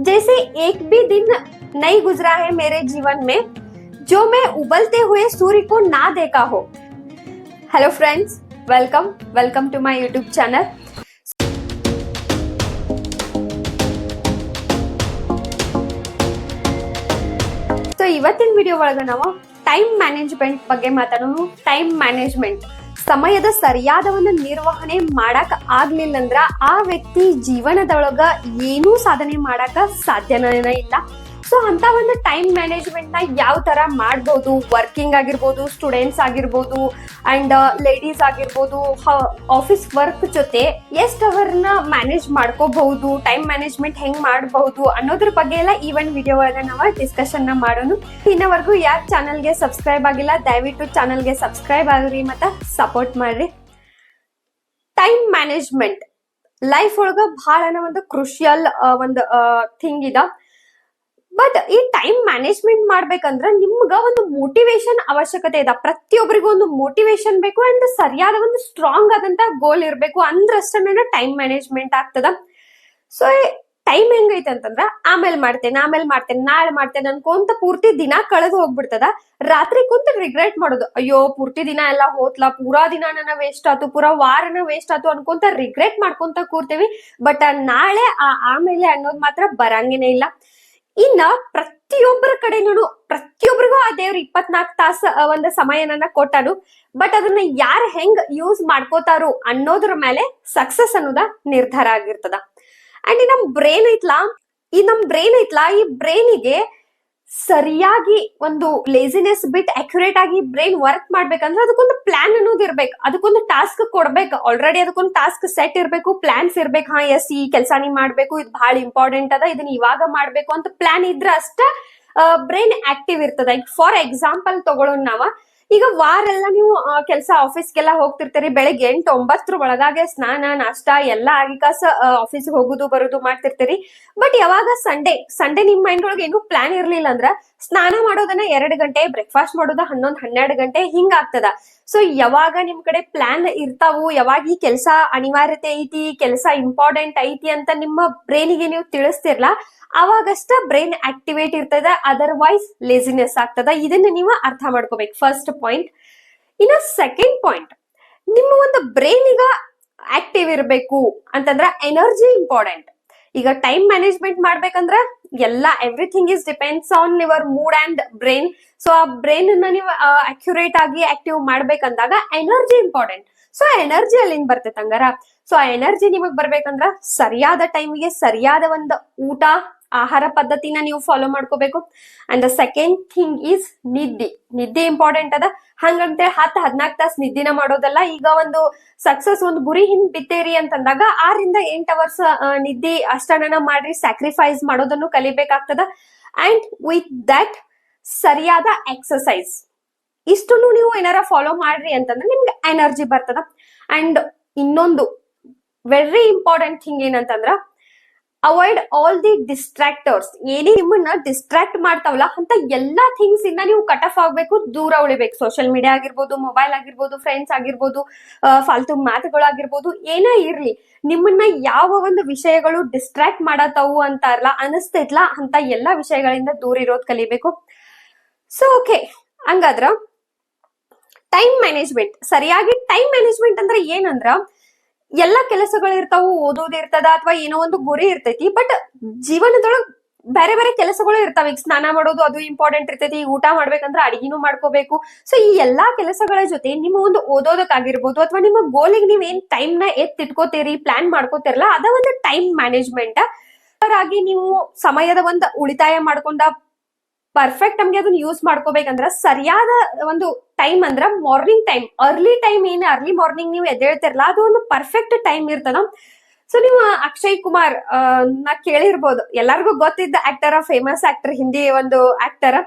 जैसे एक भी दिन नहीं गुजरा है मेरे जीवन में जो मैं उबलते हुए सूर्य को ना देखा हो hello friends welcome welcome to my YouTube channel so ಇವತ್ತಿನ ವಿಡಿಯೋ ಒಳಗ ನಾವು ಟೈಮ್ ಮ್ಯಾನೇಜ್ಮೆಂಟ್ ಬಗ್ಗೆ ಮಾತಾಡೋಣ ಟೈಮ್ ಮ್ಯಾನೇಜ್ಮೆಂಟ್ ಸಮಯದ ಸರಿಯಾದವನ್ನ ನಿರ್ವಹಣೆ ಮಾಡಕ್ ಆಗ್ಲಿಲ್ಲಂದ್ರ ಆ ವ್ಯಕ್ತಿ ಜೀವನದೊಳಗ ಏನೂ ಸಾಧನೆ ಮಾಡಕ್ ಸಾಧ್ಯನೇ ಇಲ್ಲ. ಸೊ ಅಂತ ಒಂದು ಟೈಮ್ ಮ್ಯಾನೇಜ್ಮೆಂಟ್ನ ಯಾವ ತರ ಮಾಡ್ಬೋದು? ವರ್ಕಿಂಗ್ ಆಗಿರ್ಬೋದು ಸ್ಟೂಡೆಂಟ್ಸ್ ಆಗಿರ್ಬೋದು ಅಂಡ್ ಲೇಡೀಸ್ ಆಗಿರ್ಬೋದು ಆಫೀಸ್ ವರ್ಕ್ ಜೊತೆ ಎಷ್ಟು ಅವರ್ನ ಮ್ಯಾನೇಜ್ ಮಾಡ್ಕೋಬಹುದು? ಟೈಮ್ ಮ್ಯಾನೇಜ್ಮೆಂಟ್ ಹೆಂಗ್ ಮಾಡಬಹುದು? ಅನ್ನೋದ್ರ ಬಗ್ಗೆ ಎಲ್ಲ ಈ ಒಂದು ವಿಡಿಯೋ ಒಳಗೆ ನಾವು ಡಿಸ್ಕಷನ್ನ ಮಾಡೋಣ. ಇನ್ನವರೆಗೂ ಯಾರು ಚಾನಲ್ಗೆ ಸಬ್ಸ್ಕ್ರೈಬ್ ಆಗಿಲ್ಲ, ದಯವಿಟ್ಟು ಚಾನಲ್ಗೆ ಸಬ್ಸ್ಕ್ರೈಬ್ ಆಗ್ರಿ ಮತ್ತೆ ಸಪೋರ್ಟ್ ಮಾಡ್ರಿ. ಟೈಮ್ ಮ್ಯಾನೇಜ್ಮೆಂಟ್ ಲೈಫ್ ಒಳಗ ಬಹಳ ಒಂದು ಕ್ರುಷಿಯಲ್ ಒಂದು ಥಿಂಗ್ ಇದ. ಈ ಟೈಮ್ ಮ್ಯಾನೇಜ್ಮೆಂಟ್ ಮಾಡ್ಬೇಕಂದ್ರ ನಿಮ್ಗ ಒಂದು ಮೋಟಿವೇಶನ್ ಅವಶ್ಯಕತೆ ಇದೆ. ಪ್ರತಿಯೊಬ್ಬರಿಗೂ ಒಂದು ಮೋಟಿವೇಶನ್ ಬೇಕು ಅಂಡ್ ಸರಿಯಾದ ಒಂದು ಸ್ಟ್ರಾಂಗ್ ಆದಂತ ಗೋಲ್ ಇರಬೇಕು. ಅಂದ್ರಷ್ಟೇ ಟೈಮ್ ಮ್ಯಾನೇಜ್ಮೆಂಟ್ ಆಗ್ತದ. ಸೊ ಟೈಮ್ ಹೆಂಗೈತೆ ಅಂತಂದ್ರ ಆಮೇಲೆ ಮಾಡ್ತೇನೆ ಆಮೇಲೆ ಮಾಡ್ತೇನೆ, ನಾಳೆ ಮಾಡ್ತೇನೆ ಅನ್ಕೊಂತ ಪೂರ್ತಿ ದಿನ ಕಳೆದು ಹೋಗ್ಬಿಡ್ತದ. ರಾತ್ರಿ ಕುಂತ ರಿಗ್ರೆಟ್ ಮಾಡೋದು. ಅಯ್ಯೋ, ಪೂರ್ತಿ ದಿನ ಎಲ್ಲ ಹೋತ್ಲಾ, ಪೂರಾ ದಿನ ವೇಸ್ಟ್ ಆತು, ಪೂರಾ ವಾರನ ವೇಸ್ಟ್ ಆತು ಅನ್ಕೊಂತ ರಿಗ್ರೆಟ್ ಮಾಡ್ಕೊಂತ ಕೂರ್ತೀವಿ. ಬಟ್ ನಾಳೆ ಆ ಆಮೇಲೆ ಅನ್ನೋದು ಮಾತ್ರ ಬರಂಗೇನೆ ಇಲ್ಲ. ಇನ್ನ ಪ್ರತಿಯೊಬ್ಬರ ಕಡೆನೂ ಪ್ರತಿಯೊಬ್ಬರಿಗೂ ಆ ದೇವ್ರ ಇಪ್ಪತ್ನಾಲ್ಕು ತಾಸ ಒಂದು ಸಮಯನನ್ನ ಕೊಟ್ಟನು. ಬಟ್ ಅದನ್ನ ಯಾರು ಹೆಂಗ್ ಯೂಸ್ ಮಾಡ್ಕೋತಾರು ಅನ್ನೋದ್ರ ಮೇಲೆ ಸಕ್ಸಸ್ ಅನ್ನೋದ ನಿರ್ಧಾರ ಆಗಿರ್ತದ. ಅಂಡ್ ಈ ನಮ್ ಬ್ರೇನ್ ಐತ್ಲಾ, ಈ ನಮ್ ಬ್ರೇನ್ ಐತ್ಲಾ, ಈ ಬ್ರೈನಿಗೆ ಸರಿಯಾಗಿ ಒಂದು ಲೇಸಿನೆಸ್ ಬಿಟ್ ಅಕ್ಯುರೇಟ್ ಆಗಿ ಬ್ರೈನ್ ವರ್ಕ್ ಮಾಡ್ಬೇಕಂದ್ರೆ ಅದಕ್ಕೊಂದು ಪ್ಲಾನ್ ಅನ್ನೋದು ಇರ್ಬೇಕು. ಅದಕ್ಕೊಂದು ಟಾಸ್ಕ್ ಕೊಡ್ಬೇಕು. ಆಲ್ರೆಡಿ ಅದಕ್ಕೊಂದು ಟಾಸ್ಕ್ ಸೆಟ್ ಇರಬೇಕು ಪ್ಲಾನ್ಸ್ ಇರ್ಬೇಕು. ಹಾ ಎಸ್ ಈ ಕೆಲಸ ನೀ ಮಾಡ್ಬೇಕು, ಇದು ಬಹಳ ಇಂಪಾರ್ಟೆಂಟ್ ಅದ, ಇದನ್ನ ಇವಾಗ ಮಾಡ್ಬೇಕು ಅಂತ ಪ್ಲಾನ್ ಇದ್ರ ಅಷ್ಟ ಬ್ರೈನ್ ಆಕ್ಟಿವ್ ಇರ್ತದ. ಈಗ ಫಾರ್ ಎಕ್ಸಾಂಪಲ್ ತಗೊಳ್ಳೋಣ ನಾವ. ಈಗ ವಾರೆಲ್ಲ ನೀವು ಕೆಲಸ ಆಫೀಸ್ಗೆಲ್ಲ ಹೋಗ್ತಿರ್ತೀರಿ. ಬೆಳಿಗ್ಗೆ ಎಂಟು, ಒಂಬತ್ತರ ಒಳಗಾಗೆ ಸ್ನಾನ, ನಾಷ್ಟ ಎಲ್ಲ ಆಗಿ ಕಾಸ ಆಫೀಸ್ ಹೋಗುದು, ಬರುದು ಮಾಡ್ತಿರ್ತೀರಿ. ಬಟ್ ಯಾವಾಗ ಸಂಡೇ ಸಂಡೇ ನಿಮ್ ಮೈಂಡ್ ಒಳಗೆ ಏನು ಪ್ಲಾನ್ ಇರ್ಲಿಲ್ಲ ಅಂದ್ರ ಸ್ನಾನ ಮಾಡೋದನ್ನ ಎರಡು ಗಂಟೆ ಬ್ರೇಕ್ಫಾಸ್ಟ್ ಮಾಡೋದ ಹನ್ನೊಂದ್, ಹನ್ನೆರಡು ಗಂಟೆ ಹಿಂಗಾಗ್ತದ. ಸೊ ಯಾವಾಗ ನಿಮ್ ಕಡೆ ಪ್ಲಾನ್ ಇರ್ತಾವು, ಯಾವಾಗ ಈ ಕೆಲಸ ಅನಿವಾರ್ಯತೆ ಐತಿ, ಕೆಲಸ ಇಂಪಾರ್ಟೆಂಟ್ ಐತಿ ಅಂತ ನಿಮ್ಮ ಬ್ರೈನಿಗೆ ನೀವು ತಿಳಿಸ್ತಿರ್ಲಾ, ಅವಾಗಷ್ಟ ಬ್ರೈನ್ ಆಕ್ಟಿವೇಟ್ ಇರ್ತದ ಅದರ್ವೈಸ್ ಲೇಸಿನೆಸ್ ಆಗ್ತದ. ಇದನ್ನ ನೀವು ಅರ್ಥ ಮಾಡ್ಕೋಬೇಕು. ಫಸ್ಟ್ ಪಾಯಿಂಟ್ ಇನ್ನ ಸೆಕೆಂಡ್ ಪಾಯಿಂಟ್ ನಿಮ್ಮ ಒಂದು ಬ್ರೈನ್ ಈಗ ಆಕ್ಟಿವ್ ಇರಬೇಕು ಅಂತಂದ್ರೆ ಎನರ್ಜಿ ಇಂಪಾರ್ಟೆಂಟ್ ಈಗ ಟೈಮ್ ಮ್ಯಾನೇಜ್ಮೆಂಟ್ ಮಾಡ್ಬೇಕಂದ್ರೆ ಎಲ್ಲ everything is depends on your mood and brain so ಆ ಬ್ರೈನ್ ಅನ್ನ ನೀವು ಅಕ್ಯುರೇಟ್ ಆಗಿ ಆಕ್ಟಿವ್ ಮಾಡ್ಬೇಕಂದಾಗ ಎನರ್ಜಿ ಇಂಪಾರ್ಟೆಂಟ್ ಸೊ ಎನರ್ಜಿ ಅಲ್ಲಿಂದ ಬರ್ತೈತೆ ಹಂಗಾರ? ಸೊ ಆ ಎನರ್ಜಿ ನಿಮಗ್ ಬರ್ಬೇಕಂದ್ರ ಸರಿಯಾದ ಟೈಮ್ಗೆ ಸರಿಯಾದ ಒಂದು ಊಟ ಆಹಾರ ಪದ್ಧತಿನ ನೀವು ಫಾಲೋ ಮಾಡ್ಕೋಬೇಕು. And the second thing is ನಿದ್ದೆ. ನಿದ್ದೆ ಇಂಪಾರ್ಟೆಂಟ್ ಅದ. ಹಂಗಂತೇಳಿ ಹತ್ತು ಹದಿನಾಲ್ಕು ತಾಸು ನಿದ್ದಿನ ಮಾಡೋದಲ್ಲ. ಈಗ ಒಂದು ಸಕ್ಸಸ್ ಒಂದು ಗುರಿ ಹಿಂದ್ ಬಿತ್ತೇರಿ ಅಂತಂದಾಗ ಆರಿಂದ ಎಂಟ್ ಅವರ್ಸ್ ನಿದ್ದೆ ಅಷ್ಟನ ಮಾಡ್ರಿ ಸ್ಯಾಕ್ರಿಫೈಸ್ ಮಾಡೋದನ್ನು ಕಲಿಬೇಕಾಗ್ತದ. ಅಂಡ್ ವಿತ್ ದಟ್ ಸರಿಯಾದ ಎಕ್ಸಸೈಸ್ ಇಷ್ಟನ್ನು ನೀವು ಏನಾರ ಫಾಲೋ ಮಾಡ್ರಿ ಅಂತಂದ್ರೆ ನಿಮ್ಗೆ ಎನರ್ಜಿ ಬರ್ತದ. ಅಂಡ್ ಇನ್ನೊಂದು ವೆರಿ ಇಂಪಾರ್ಟೆಂಟ್ ಥಿಂಗ್ ಏನಂತಂದ್ರ ಅವಾಯ್ಡ್ ಆಲ್ ದಿ ಡಿಸ್ಟ್ರಾಕ್ಟರ್ಸ್ ಏನೇ ನಿಮ್ಮನ್ನ ಡಿಸ್ಟ್ರಾಕ್ಟ್ ಮಾಡ್ತಾವಲ್ಲ ಅಂತ ಎಲ್ಲಾ ಥಿಂಗ್ಸ್ ಇಂದ ನೀವು ಕಟ್ ಆಫ್ ಆಗ್ಬೇಕು, ದೂರ ಉಳಿಬೇಕು. ಸೋಷಿಯಲ್ ಮೀಡಿಯಾ ಆಗಿರ್ಬೋದು ಮೊಬೈಲ್ ಆಗಿರ್ಬೋದು ಫ್ರೆಂಡ್ಸ್ ಆಗಿರ್ಬೋದು ಫಾಲ್ತು ಮಾತುಗಳಾಗಿರ್ಬೋದು ಏನೇ ಇರ್ಲಿ, ನಿಮ್ಮನ್ನ ಯಾವ ಒಂದು ವಿಷಯಗಳು ಡಿಸ್ಟ್ರಾಕ್ಟ್ ಅಂತ ಅಲ್ಲ ಅನಿಸ್ತೈತ್ಲಾ ಅಂತ ಎಲ್ಲಾ ವಿಷಯಗಳಿಂದ ದೂರ ಇರೋದ್ ಕಲಿಬೇಕು. ಸೊ ಓಕೆ ಹಂಗಾದ್ರ ಟೈಮ್ ಮ್ಯಾನೇಜ್ಮೆಂಟ್ ಸರಿಯಾಗಿ ಟೈಮ್ ಮ್ಯಾನೇಜ್ಮೆಂಟ್ ಅಂದ್ರೆ ಏನಂದ್ರ ಎಲ್ಲಾ ಕೆಲಸಗಳು ಇರ್ತಾವು ಓದೋದ್ ಇರ್ತದ ಅಥವಾ ಏನೋ ಒಂದು ಗುರಿ ಇರ್ತೈತಿ ಬಟ್ ಜೀವನದೊಳಗ್ ಬೇರೆ ಬೇರೆ ಕೆಲಸಗಳು ಇರ್ತಾವ. ಈಗ ಸ್ನಾನ ಮಾಡೋದು ಅದು ಇಂಪಾರ್ಟೆಂಟ್ ಇರ್ತೈತಿ ಊಟ ಮಾಡ್ಬೇಕಂದ್ರೆ ಅಡಿಗೆನೂ ಮಾಡ್ಕೋಬೇಕು. ಸೊ ಈ ಎಲ್ಲಾ ಕೆಲಸಗಳ ಜೊತೆ ನಿಮ್ಮ ಒಂದು ಓದೋದಕ್ಕಾಗಿರ್ಬೋದು ಅಥವಾ ನಿಮ್ಮ ಗೋಲಿಗೆ ನೀವ್ ಏನ್ ಟೈಮ್ನ ಎತ್ತಿಟ್ಕೋತೀರಿ ಪ್ಲಾನ್ ಮಾಡ್ಕೋತಿರಲ್ಲ ಅದ ಒಂದು ಟೈಮ್ ಮ್ಯಾನೇಜ್ಮೆಂಟ್ ಆಗಿ ನೀವು ಸಮಯದ ಒಂದು ಉಳಿತಾಯ ಮಾಡ್ಕೊಂಡ ಪರ್ಫೆಕ್ಟ್ ನಮ್ಗೆ ಅದನ್ನ ಯೂಸ್ ಮಾಡ್ಕೋಬೇಕಂದ್ರ ಸರಿಯಾದ ಒಂದು ಟೈಮ್ ಅಂದ್ರ ಮಾರ್ನಿಂಗ್ ಟೈಮ್ ಅರ್ಲಿ ಟೈಮ್ ಏನ್ ಅರ್ಲಿ ಮಾರ್ನಿಂಗ್ ನೀವು ಎದ್ದೇಳ್ತಿರಲ್ಲ ಅದು ಒಂದು ಪರ್ಫೆಕ್ಟ್ ಟೈಮ್ ಇರ್ತದ. ಸೊ ನೀವು ಅಕ್ಷಯ್ ಕುಮಾರ್ನ ಕೇಳಿರ್ಬೋದು. ಎಲ್ಲರಿಗೂ ಗೊತ್ತಿದ್ದ ಆಕ್ಟರ್ ಫೇಮಸ್ ಆಕ್ಟರ್ ಹಿಂದಿ ಒಂದು ಆಕ್ಟರ್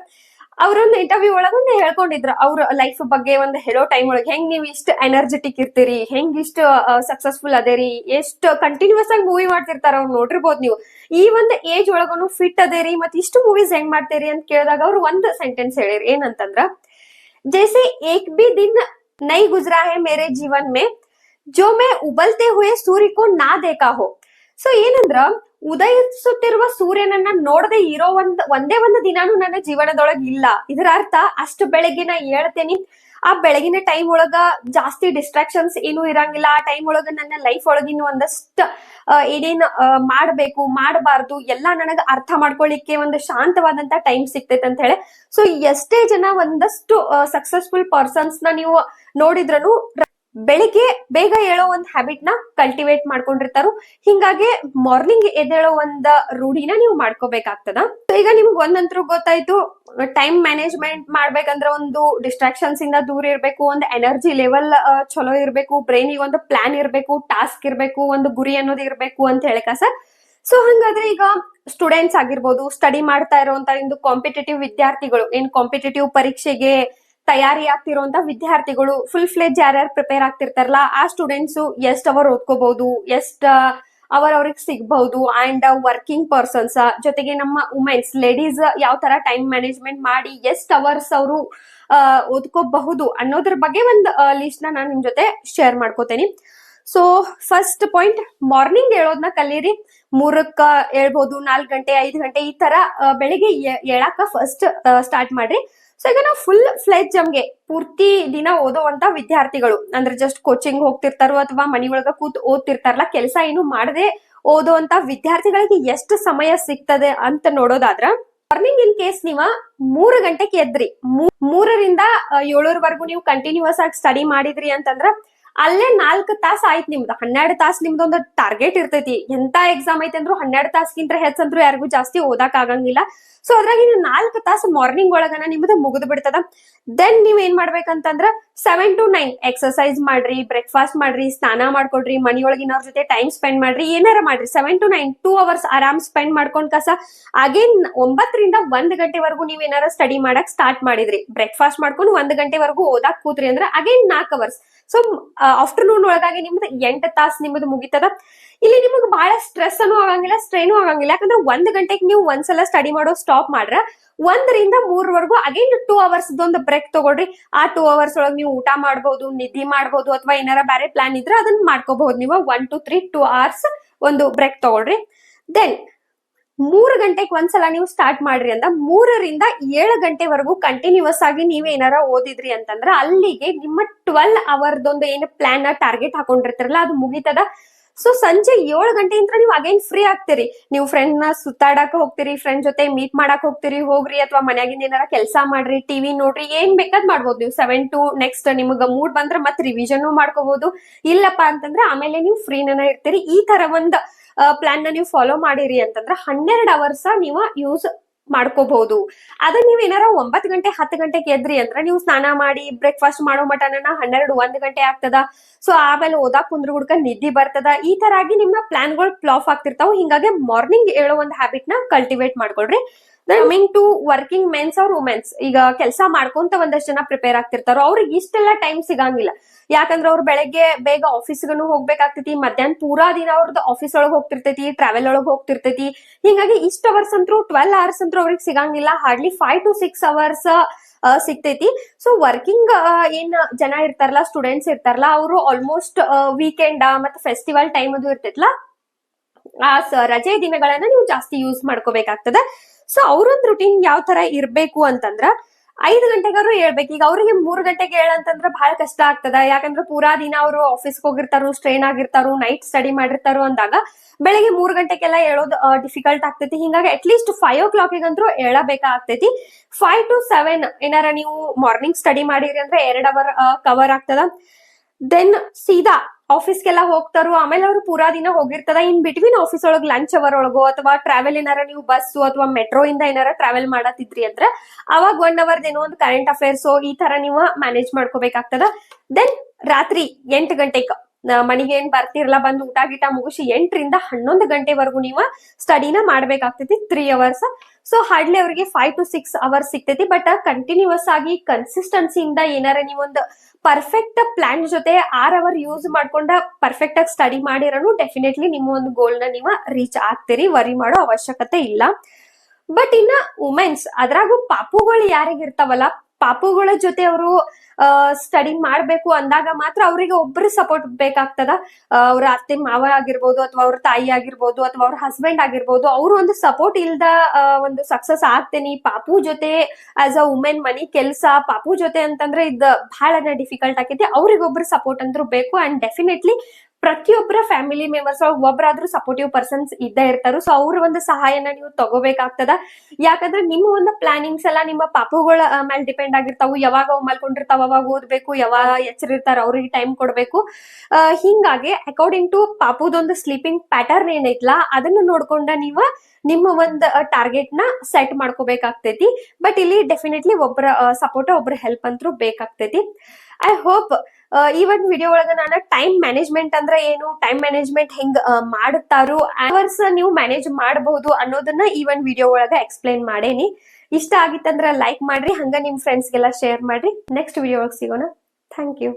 ಅವರೊಂದು ಇಂಟರ್ವ್ಯೂ ಒಳಗೊಂದು ಹೇಳ್ಕೊಂಡಿದ್ರು. ಅವ್ರ ಲೈಫ್ ಬಗ್ಗೆ ಒಂದು ಹೇಳೋ ಟೈಮ್ ಒಳಗೆ, ಹೆಂಗ್ ನೀವು ಇಷ್ಟು ಎನರ್ಜೆಟಿಕ್ ಇರ್ತೀರಿ? ಹೆಂಗ್ ಇಷ್ಟು ಸಕ್ಸಸ್ಫುಲ್ ಅದೇರಿ? ಎಷ್ಟು ಕಂಟಿನ್ಯೂಸ್ ಆಗಿ ಮೂವಿ ಮಾಡ್ತಿರ್ತಾರ? ಅವ್ರು ನೋಡಿರ್ಬೋದು ನೀವು. ಈ ಒಂದು ಏಜ್ ಒಳಗನು ಫಿಟ್ ಅದೇರಿ, ಮತ್ತೆ ಇಷ್ಟು ಮೂವೀಸ್ ಹೆಂಗ್ ಮಾಡ್ತೇರಿ ಅಂತ ಕೇಳಿದಾಗ ಅವ್ರು ಒಂದ್ ಸೆಂಟೆನ್ಸ್ ಹೇಳಿರಿ ಏನಂತಂದ್ರ, ಜೈಸೆ ಏಕ್ ಬಿ ದಿನ ನೈ ಗುಜರಾ ಹೇ ಮೇರೆ ಜೀವನ್ ಮೇ, ಜೋ ಮೇ ಉಬಲ್ತೆ ಹುಯೆ ಸೂರ್ಯ ಕೋ ನಾ ದೇಖಾ ಹೋ. ಸೊ ಏನಂದ್ರ, ಉದಯಿಸುತ್ತಿರುವ ಸೂರ್ಯನನ್ನ ನೋಡದೆ ಇರೋ ಒಂದ್, ಒಂದೇ ಒಂದು ದಿನಾನು ನನ್ನ ಜೀವನದೊಳಗ ಇಲ್ಲ. ಇದರ ಅರ್ಥ, ಅಷ್ಟು ಬೆಳಗ್ಗೆ ನಾ ಹೇಳ್ತೇನೆ ಆ ಬೆಳಗಿನ ಟೈಮ್ ಒಳಗ ಜಾಸ್ತಿ ಡಿಸ್ಟ್ರಾಕ್ಷನ್ಸ್ ಏನು ಇರಂಗಿಲ್ಲ. ಆ ಟೈಮ್ ಒಳಗ ನನ್ನ ಲೈಫ್ ಒಳಗಿನ ಒಂದಷ್ಟು ಏನೇನ್ ಮಾಡಬೇಕು, ಮಾಡಬಾರ್ದು, ಎಲ್ಲಾ ನನಗ ಅರ್ಥ ಮಾಡ್ಕೊಳ್ಳಿಕ್ಕೆ ಒಂದು ಶಾಂತವಾದಂತ ಟೈಮ್ ಸಿಗ್ತೈತೆ ಅಂತ ಹೇಳಿ. ಸೊ ಎಷ್ಟೇ ಜನ ಒಂದಷ್ಟು ಸಕ್ಸಸ್ಫುಲ್ ಪರ್ಸನ್ಸ್ನ ನೀವು ನೋಡಿದ್ರನು ಬೆಳಿಗ್ಗೆ ಬೇಗ ಏಳೋ ಒಂದ್ ಹ್ಯಾಬಿಟ್ನ ಕಲ್ಟಿವೇಟ್ ಮಾಡ್ಕೊಂಡಿರ್ತಾರೋ, ಹಿಂಗಾಗಿ ಮಾರ್ನಿಂಗ್ ಎದ್ದೇಳೋ ಒಂದ್ ರೂಢಿನ ನೀವು ಮಾಡ್ಕೋಬೇಕಾಗ್ತದ. ಈಗ ನಿಮ್ಗೆ ಒಂದಂತರೂ ಗೊತ್ತಾಯ್ತು ಟೈಮ್ ಮ್ಯಾನೇಜ್ಮೆಂಟ್ ಮಾಡ್ಬೇಕಂದ್ರೆ ಒಂದು ಡಿಸ್ಟ್ರಾಕ್ಷನ್ಸ್ ಇಂದ ದೂರ ಇರ್ಬೇಕು, ಒಂದು ಎನರ್ಜಿ ಲೆವೆಲ್ ಚಲೋ ಇರ್ಬೇಕು ಬ್ರೈನಿಗೆ ಒಂದು ಪ್ಲಾನ್ ಇರ್ಬೇಕು ಟಾಸ್ಕ್ ಇರ್ಬೇಕು, ಒಂದು ಗುರಿ ಅನ್ನೋದು ಇರ್ಬೇಕು ಅಂತ ಹೇಳಕ ಸರ್ ಸೊ ಹಂಗಾದ್ರೆ ಈಗ ಸ್ಟೂಡೆಂಟ್ಸ್ ಆಗಿರ್ಬೋದು ಸ್ಟಡಿ ಮಾಡ್ತಾ ಇರುವಂತ ಇಂದು ಕಾಂಪಿಟೇಟಿವ್ ವಿದ್ಯಾರ್ಥಿಗಳು, ಏನ್ ಕಾಂಪಿಟೇಟಿವ್ ಪರೀಕ್ಷೆಗೆ ತಯಾರಿ ಆಗ್ತಿರುವಂತ ವಿದ್ಯಾರ್ಥಿಗಳು ಫುಲ್ ಫ್ಲೆಜ್ ಯಾರ್ಯಾರು ಪ್ರಿಪೇರ್ ಆಗ್ತಿರ್ತಾರಲ್ಲ, ಆ ಸ್ಟೂಡೆಂಟ್ಸ್ ಎಷ್ಟ್ ಅವರ್ ಓದ್ಕೋಬಹುದು, ಎಷ್ಟ್ ಅವರ್ ಅವ್ರಿಗೆ ಸಿಗ್ಬಹುದು ಅಂಡ್ ವರ್ಕಿಂಗ್ ಪರ್ಸನ್ಸ್ ಜೊತೆಗೆ ನಮ್ಮ ವುಮೆನ್ಸ್ ಲೇಡೀಸ್ ಯಾವ ತರ ಟೈಮ್ ಮ್ಯಾನೇಜ್ಮೆಂಟ್ ಮಾಡಿ ಎಷ್ಟ್ ಅವರ್ಸ್ ಅವರು ಓದ್ಕೋಬಹುದು ಅನ್ನೋದ್ರ ಬಗ್ಗೆ ಒಂದು ಲಿಸ್ಟ್ನ ನಾನು ನಿಮ್ ಜೊತೆ ಶೇರ್ ಮಾಡ್ಕೋತೇನೆ. ಸೊ ಫಸ್ಟ್ ಪಾಯಿಂಟ್ ಮಾರ್ನಿಂಗ್ ಹೇಳೋದ್ನ ಕಲೀರಿ. ಮೂರಕ್ಕ ಹೇಳ್ಬಹುದು ನಾಲ್ಕು ಗಂಟೆ, ಐದು ಗಂಟೆ ಈ ತರ ಬೆಳಿಗ್ಗೆ ಹೇಳಾಕ ಫಸ್ಟ್ ಸ್ಟಾರ್ಟ್ ಮಾಡ್ರಿ. ಸೊ ಈಗ ನಾವು ಫುಲ್ ಫ್ಲೆಜ್ ನಮ್ಗೆ. ಪೂರ್ತಿ ದಿನ ಓದೋವಂತ ವಿದ್ಯಾರ್ಥಿಗಳು. ಅಂದ್ರೆ ಜಸ್ಟ್ ಕೋಚಿಂಗ್ ಹೋಗ್ತಿರ್ತಾರೋ ಅಥವಾ ಮನಿಯೊಳಗ ಕೂತ್ ಓದ್ತಿರ್ತಾರಲ್ಲ, ಕೆಲಸ ಏನು ಮಾಡದೆ ಓದುವಂತ ವಿದ್ಯಾರ್ಥಿಗಳಿಗೆ ಎಷ್ಟು ಸಮಯ ಸಿಗ್ತದೆ ಅಂತ ನೋಡೋದಾದ್ರ ಮಾರ್ನಿಂಗ್ ಇನ್ ಕೇಸ್ ನೀವ ಮೂರು ಗಂಟೆಗೆ ಎದ್ರಿ. ಮೂರರಿಂದ ಏಳರವರೆಗೂ ನೀವು ಕಂಟಿನ್ಯೂಸ್ ಆಗಿ ಸ್ಟಡಿ ಮಾಡಿದ್ರಿ ಅಂತಂದ್ರ ಅಲ್ಲೇ ನಾಲ್ಕು ತಾಸ ಆಯ್ತು ನಿಮ್ದು. ಹನ್ನೆರಡು ತಾಸು ನಿಮ್ದು ಒಂದು ಟಾರ್ಗೆಟ್ ಇರ್ತೈತಿ. ಎಂತ ಎಕ್ಸಾಮ್ ಐತೆ ಅಂದ್ರು ಹನ್ನೆರಡು ತಾಸ್ಗಿಂತ ಹೆಚ್ಚಂದ್ರು ಯಾರಿಗೂ ಜಾಸ್ತಿ ಓದಾಕ್ ಆಗಂಗಿಲ್ಲ. ಸೊ ಅದ್ರಾಗ ಇನ್ನು ನಾಲ್ಕು ತಾಸು ಮಾರ್ನಿಂಗ್ ಒಳಗನ ನಿಮ್ದು ಮುಗಿದು ಬಿಡ್ತದ. ದೆನ್ ನೀವ್ ಏನ್ ಮಾಡ್ಬೇಕಂತಂದ್ರ ಸೆವೆನ್ ಟು ನೈನ್ ಎಕ್ಸರ್ಸೈಸ್ ಮಾಡ್ರಿ ಬ್ರೇಕ್ಫಾಸ್ಟ್ ಮಾಡ್ರಿ, ಸ್ನಾನ ಮಾಡ್ಕೊಡ್ರಿ ಮನಿಯೊಳಗಿನವ್ರ ಜೊತೆ ಟೈಮ್ ಸ್ಪೆಂಡ್ ಮಾಡ್ರಿ, ಏನಾರ ಮಾಡ್ರಿ. Seven to nine two hours ಆರಾಮ್ ಸ್ಪೆಂಡ್ ಮಾಡ್ಕೊಂಡ್ ಕಸ. ಅಗೇನ್ ಒಂಬತ್ತರಿಂದ ಒಂದ್ ಗಂಟೆವರೆಗೂ ನೀವ್ ಏನಾರ ಸ್ಟಡಿ ಮಾಡಕ್ ಸ್ಟಾರ್ಟ್ ಮಾಡಿದ್ರಿ. ಬ್ರೇಕ್ಫಾಸ್ಟ್ ಮಾಡ್ಕೊಂಡು ಒಂದ್ ಗಂಟೆವರೆಗೂ ಓದಾಕ್ ಕೂತ್ರಿ ಅಂದ್ರೆ ಅಗೇನ್ ನಾಲ್ಕು ಅವರ್ಸ್ ಸೊ ಆಫ್ಟರ್ನೂನ್ ಒಳಗಾಗಿ ನಿಮ್ದು ಎಂಟು ತಾಸು ನಿಮ್ಮದು ಮುಗಿತದ. ಇಲ್ಲಿ ನಿಮಗೆ ಬಹಳ ಸ್ಟ್ರೆಸ್ ಅನ್ನು ಆಗಂಗಿಲ್ಲ ಸ್ಟ್ರೈನು ಆಗಂಗಿಲ್ಲ. ಯಾಕಂದ್ರೆ ಒಂದ್ ಗಂಟೆಗೆ ನೀವು ಒಂದ್ಸಲ ಸ್ಟಡಿ ಮಾಡೋ ಸ್ಟಾಪ್ ಮಾಡ್ರ. ಒಂದರಿಂದ ಮೂರವರೆಗೂ ಅಗೇನ್ ಟೂ ಅವರ್ಸ್ ಒಂದು ಬ್ರೇಕ್ ತಗೊಳ್ರಿ. ಆ ಟೂ ಅವರ್ಸ್ ಒಳಗೆ ನೀವು ಊಟ ಮಾಡಬಹುದು ನಿಧಿ ಮಾಡಬಹುದು ಅಥವಾ ಏನಾರ ಬೇರೆ ಪ್ಲಾನ್ ಇದ್ರೆ ಅದನ್ನ ಮಾಡ್ಕೋಬಹುದು. ನೀವು one two three two hours ಒಂದು ಬ್ರೇಕ್ ತಗೊಳ್ರಿ. ದೆನ್ ಮೂರು ಗಂಟೆಗೆ ಒಂದ್ಸಲ ನೀವು ಸ್ಟಾರ್ಟ್ ಮಾಡ್ರಿ ಅಂತ ಮೂರರಿಂದ ಏಳು ಗಂಟೆವರೆಗೂ ಕಂಟಿನ್ಯೂಸ್ ಆಗಿ ನೀವೇನಾರ ಏನಾರ ಓದಿದ್ರಿ ಅಂತಂದ್ರೆ ಅಲ್ಲಿಗೆ ನಿಮ್ಮ ಟ್ವೆಲ್ ಅವರ್ದೊಂದು ಏನು ಪ್ಲಾನ್ ಟಾರ್ಗೆಟ್ ಹಾಕೊಂಡಿರ್ತಿರಲ್ಲ ಅದು ಮುಗಿತದ. ಸೊ ಸಂಜೆ ಏಳು ಗಂಟೆಯಿಂದ ನೀವು ಅಗೈನ್ ಫ್ರೀ ಆಗ್ತೀರಿ. ನೀವು ಫ್ರೆಂಡ್ನ ಸುತ್ತಾಡಕ್ ಹೋಗ್ತೀರಿ ಫ್ರೆಂಡ್ ಜೊತೆ ಮೀಟ್ ಮಾಡಕ್ ಹೋಗ್ತೀರಿ, ಹೋಗ್ರಿ ಅಥವಾ ಮನ್ಯಾಗಿಂದ ಏನಾರ ಕೆಲಸ ಮಾಡ್ರಿ ಟಿವಿ ನೋಡ್ರಿ, ಏನ್ ಬೇಕಾದ್ ಮಾಡ್ಬೋದು. ನೀವು ಸೆವೆನ್ ಟು ನೆಕ್ಸ್ಟ್ ನಿಮ್ಗೆ ಮೂಡ್ ಬಂದ್ರೆ ಮತ್ತೆ ರಿವಿಷನ್ ಮಾಡ್ಕೋಬಹುದು ಇಲ್ಲಪ್ಪ ಅಂತಂದ್ರೆ ಆಮೇಲೆ ನೀವು ಫ್ರೀನ ಇರ್ತೀರಿ. ಈ ತರ ಒಂದ್ ಪ್ಲಾನ್ನ ನೀವು ಫಾಲೋ ಮಾಡಿರಿ ಅಂತಂದ್ರೆ ಹನ್ನೆರಡು ಅವರ್ಸ್ ನೀವು ಯೂಸ್ ಮಾಡ್ಕೋಬಹುದು. ಅದ ನೀವ್ ಏನಾರ ಒಂಬತ್ ಗಂಟೆ, ಹತ್ತು ಗಂಟೆಗೆ ಎದ್ರಿ ಅಂದ್ರೆ ನೀವು ಸ್ನಾನ ಮಾಡಿ ಬ್ರೇಕ್ಫಾಸ್ಟ್ ಮಾಡೋ ಮಟನ ಹನ್ನೆರಡು, ಒಂದ್ ಗಂಟೆ ಆಗ್ತದ. ಸೊ ಆಮೇಲೆ ಓದಾಕ್ ಕುಂದ್ರ ಹುಡ್ಕ ನಿದ್ದೆ ಬರ್ತದ. ಈ ತರ ಆಗಿ ನಿಮ್ಮ ಪ್ಲಾನ್ಗಳು ಫ್ಲಾಫ್ ಆಗ್ತಿರ್ತಾವ. ಹಿಂಗಾಗಿ ಮಾರ್ನಿಂಗ್ ಹೇಳೋ ಒಂದು ಹ್ಯಾಬಿಟ್ನ ಕಲ್ಟಿವೇಟ್ ಮಾಡ್ಕೊಳ್ರಿ. ಕಮಿಂಗ್ ಟು ವರ್ಕಿಂಗ್ ಮೆನ್ಸ್ ಅವ್ರ ವುಮೆನ್ಸ್ ಈಗ ಕೆಲಸ ಮಾಡ್ಕೊಂತ ಒಂದಷ್ಟು ಜನ ಪ್ರಿಪೇರ್ ಆಗ್ತಿರ್ತಾರೋ, ಅವ್ರಿಗೆ ಇಷ್ಟೆಲ್ಲ ಟೈಮ್ ಸಿಗಂಗಿಲ್ಲ. ಯಾಕಂದ್ರೆ ಅವ್ರು ಬೆಳಗ್ಗೆ ಬೇಗ ಆಫೀಸ್ಗನು ಹೋಗ್ಬೇಕಾಗ್ತೈತಿ, ಮಧ್ಯಾಹ್ನ ಪೂರಾ ದಿನ ಅವ್ರದ್ದು ಆಫೀಸ್ ಒಳಗ್ ಹೋಗ್ತಿರ್ತೈತಿ ಟ್ರಾವೆಲ್ ಒಳಗ್ ಹೋಗ್ತಿರ್ತೈತಿ. ಹಿಂಗಾಗಿ ಇಷ್ಟ ಅವರ್ಸ್ ಅಂತೂ ಟ್ವೆಲ್ ಅವರ್ಸ್ ಅಂತೂ ಅವ್ರಿಗೆ ಸಿಗಂಗಿಲ್ಲ hardly five to six hours ಸಿಗ್ತೈತಿ. ಸೊ ವರ್ಕಿಂಗ್ ಏನ್ ಜನ ಇರ್ತಾರಲ್ಲ ಸ್ಟೂಡೆಂಟ್ಸ್ ಇರ್ತಾರಲ್ಲ, ಅವರು ಆಲ್ಮೋಸ್ಟ್ ವೀಕೆಂಡ್ ಮತ್ತೆ ಫೆಸ್ಟಿವಲ್ ಟೈಮ್ ಅದು ಇರ್ತೈತಲ್ಲ ಆ ರಜೆ ದಿನಗಳನ್ನ ನೀವು ಜಾಸ್ತಿ ಯೂಸ್ ಮಾಡ್ಕೋಬೇಕಾಗ್ತದ. ಸೊ ಅವ್ರೊಂದ್ ರುಟೀನ್ ಯಾವ ತರ ಇರ್ಬೇಕು ಅಂತಂದ್ರ ಐದು ಗಂಟೆಗಾರು ಹೇಳ್ಬೇಕು. ಈಗ ಅವ್ರಿಗೆ ಮೂರು ಗಂಟೆಗೆ ಹೇಳಂತಂದ್ರ ಬಹಳ ಕಷ್ಟ ಆಗ್ತದ. ಯಾಕಂದ್ರ ಪೂರಾ ದಿನ ಅವರು ಆಫೀಸ್ಗೆ ಹೋಗಿರ್ತಾರು ಸ್ಟ್ರೈನ್ ಆಗಿರ್ತಾರು ನೈಟ್ ಸ್ಟಡಿ ಮಾಡಿರ್ತಾರು ಅಂದಾಗ ಬೆಳಿಗ್ಗೆ ಮೂರು ಗಂಟೆಗೆಲ್ಲ ಹೇಳೋದು ಡಿಫಿಕಲ್ಟ್ ಆಗ್ತೈತಿ. ಹಿಂಗಾಗಿ ಅಟ್ ಲೀಸ್ಟ್ ಫೈವ್ ಓ ಕ್ಲಾಕಿಗಂತೂ ಹೇಳಬೇಕಾಗ್ತೈತಿ. ಫೈವ್ ಟು ಸೆವೆನ್ ಏನಾರ ನೀವು ಮಾರ್ನಿಂಗ್ ಸ್ಟಡಿ ಮಾಡಿರಿ ಅಂದ್ರೆ ಎರಡ್ ಅವರ್ ಕವರ್ ಆಗ್ತದ. ದೆನ್ ಸೀದಾ ಆಫೀಸ್ಗೆಲ್ಲ ಹೋಗ್ತಾರೋ, ಆಮೇಲೆ ಅವ್ರು ಪೂರಾ ದಿನ ಹೋಗಿರ್ತದ. ಇನ್ ಬಿಟ್ವೀನ್ ಆಫೀಸ್ ಒಳಗ್ ಲಂಚ್ ಅವರ್ ಒಳಗೋ ಅಥವಾ ಟ್ರಾವೆಲ್ ಏನಾರ ನೀವು ಬಸ್ ಅಥವಾ ಮೆಟ್ರೋ ಇಂದ ಏನಾರ ಟ್ರಾವೆಲ್ ಮಾಡತ್ತಿದ್ರಿ ಅಂದ್ರ, ಅವಾಗ ಒನ್ ಅವರ್ ಏನೋ ಒಂದು ಕರೆಂಟ್ ಅಫೇರ್ಸ್ ಈ ತರ ನೀವು ಮ್ಯಾನೇಜ್ ಮಾಡ್ಕೋಬೇಕಾಗ್ತದ. ದೆನ್ ರಾತ್ರಿ ಎಂಟು ಗಂಟೆಗೆ ಮನೆಗೆ ಏನ್ ಬರ್ತಿರಲ್ಲ, ಬಂದು ಊಟ ಗೀಟ ಮುಗಿಸಿ ಎಂಟರಿಂದ ಹನ್ನೊಂದು ಗಂಟೆವರೆಗೂ ನೀವು ಸ್ಟಡಿನ ಮಾಡ್ಬೇಕಾಗ್ತೈತಿ ತ್ರೀ ಅವರ್ಸ್ ಸೊ ಹಾರ್ಡ್ಲಿ ಅವ್ರಿಗೆ ಫೈವ್ ಟು ಸಿಕ್ಸ್ ಅವರ್ಸ್ ಸಿಗ್ತೈತಿ ಬಟ್ ಕಂಟಿನ್ಯೂಸ್ ಆಗಿ ಕನ್ಸಿಸ್ಟೆನ್ಸಿಯಿಂದ ಏನಾರ ನೀವೊಂದು ಪರ್ಫೆಕ್ಟ್ ಪ್ಲಾನ್ ಜೊತೆ ಆರ್ ಅವರ್ ಯೂಸ್ ಮಾಡ್ಕೊಂಡ ಪರ್ಫೆಕ್ಟ್ ಆಗಿ ಸ್ಟಡಿ ಮಾಡಿರೋನು ಡೆಫಿನೆಟ್ಲಿ ನಿಮ್ಮ ಒಂದು ಗೋಲ್ನ ನೀವು ರೀಚ್ ಆಗ್ತೀರಿ ವರಿ ಮಾಡೋ ಅವಶ್ಯಕತೆ ಇಲ್ಲ. ಬಟ್ ಇನ್ನ ವುಮೆನ್ಸ್ ಅದ್ರಾಗೂ ಪಾಪುಗಳು ಯಾರಿಗಿರ್ತಾವಲ್ಲ ಪಾಪುಗಳ ಜೊತೆ ಅವರು ಸ್ಟಡಿ ಮಾಡ್ಬೇಕು ಅಂದಾಗ ಮಾತ್ರ ಅವರಿಗೆ ಒಬ್ಬರು ಸಪೋರ್ಟ್ ಬೇಕಾಗ್ತದ. ಅವ್ರ ಅತ್ತೆ ಮಾವ ಆಗಿರ್ಬೋದು ಅಥವಾ ಅವ್ರ ತಾಯಿ ಆಗಿರ್ಬೋದು ಅಥವಾ ಅವ್ರ ಹಸ್ಬೆಂಡ್ ಆಗಿರ್ಬೋದು, ಅವರು ಒಂದು ಸಪೋರ್ಟ್ ಇಲ್ದ ಒಂದು ಸಕ್ಸಸ್ ಆಗ್ತೇನಿ. ಪಾಪು ಜೊತೆ ಆಸ್ ಅ ವುಮೆನ್ ಮನಿ ಕೆಲಸ, ಪಾಪು ಜೊತೆ ಅಂತಂದ್ರೆ ಇದ್ ಬಹಳ ಡಿಫಿಕಲ್ಟ್ ಆಕೈತಿ. ಅವ್ರಿಗೊಬ್ರು ಸಪೋರ್ಟ್ ಅಂದ್ರೂ ಬೇಕು ಅಂಡ್ ಡೆಫಿನೆಟ್ಲಿ ಪ್ರತಿಯೊಬ್ಬರ ಫ್ಯಾಮಿಲಿ ಮೆಂಬರ್ಸ್ ಒಬ್ಬರಾದ್ರೂ ಸಪೋರ್ಟಿವ್ ಪರ್ಸನ್ಸ್ ಇದ್ದೇ ಇರ್ತಾರೋ. ಸೊ ಅವ್ರ ಒಂದು ಸಹಾಯನ ನೀವು ತಗೋಬೇಕಾಗ್ತದ. ಯಾಕಂದ್ರೆ ನಿಮ್ಮ ಒಂದು ಪ್ಲಾನಿಂಗ್ಸ್ ಎಲ್ಲ ನಿಮ್ಮ ಪಾಪುಗಳ ಮೇಲೆ ಡಿಪೆಂಡ್ ಆಗಿರ್ತಾವ. ಯಾವಾಗ ಅವ್ ಮಲ್ಕೊಂಡಿರ್ತಾವ ಅವಾಗ ಓದ್ಬೇಕು, ಯಾವಾಗ ಎಚ್ಚರಿರ್ತಾರ, ಅವ್ರಿಗೆ ಟೈಮ್ ಕೊಡ್ಬೇಕು. ಹಿಂಗಾಗಿ ಅಕಾರ್ಡಿಂಗ್ ಟು ಪಾಪುದೊಂದು ಸ್ಲೀಪಿಂಗ್ ಪ್ಯಾಟರ್ನ್ ಏನೈತ್ಲಾ, ಅದನ್ನ ನೋಡ್ಕೊಂಡ ನೀವ ನಿಮ್ಮ ಒಂದು ಟಾರ್ಗೆಟ್ನ ಸೆಟ್ ಮಾಡ್ಕೋಬೇಕಾಗ್ತೈತಿ. ಬಟ್ ಇಲ್ಲಿ ಡೆಫಿನೆಟ್ಲಿ ಒಬ್ಬರ ಸಪೋರ್ಟ್ ಒಬ್ಬರ ಹೆಲ್ಪ್ ಅಂತೂ ಬೇಕಾಗ್ತೈತಿ. ಐ ಹೋಪ್ ಈ ಒಂದು ವಿಡಿಯೋ ಒಳಗ ನಾನು ಟೈಮ್ ಮ್ಯಾನೇಜ್ಮೆಂಟ್ ಅಂದ್ರೆ ಏನು? ಟೈಮ್ ಮ್ಯಾನೇಜ್ಮೆಂಟ್ ಹೆಂಗ್ ಆ, ಮಾಡುತ್ತಾರು? ಅವರ್ಸ್ ನೀವು ಮ್ಯಾನೇಜ್ ಮಾಡಬಹುದು ಅನ್ನೋದನ್ನ ಈ ಒಂದು ವಿಡಿಯೋ ಒಳಗ ಎಕ್ಸ್ಪ್ಲೈನ್ ಮಾಡೇನಿ. ಇಷ್ಟ ಆಗಿತ್ತಂದ್ರ ಲೈಕ್ ಮಾಡ್ರಿ ಹಂಗ ನಿಮ್ ಫ್ರೆಂಡ್ಸ್ಗೆಲ್ಲ ಶೇರ್ ಮಾಡ್ರಿ. ನೆಕ್ಸ್ಟ್ ವಿಡಿಯೋ ಒಳಗೆ ಸಿಗೋಣ. Thank you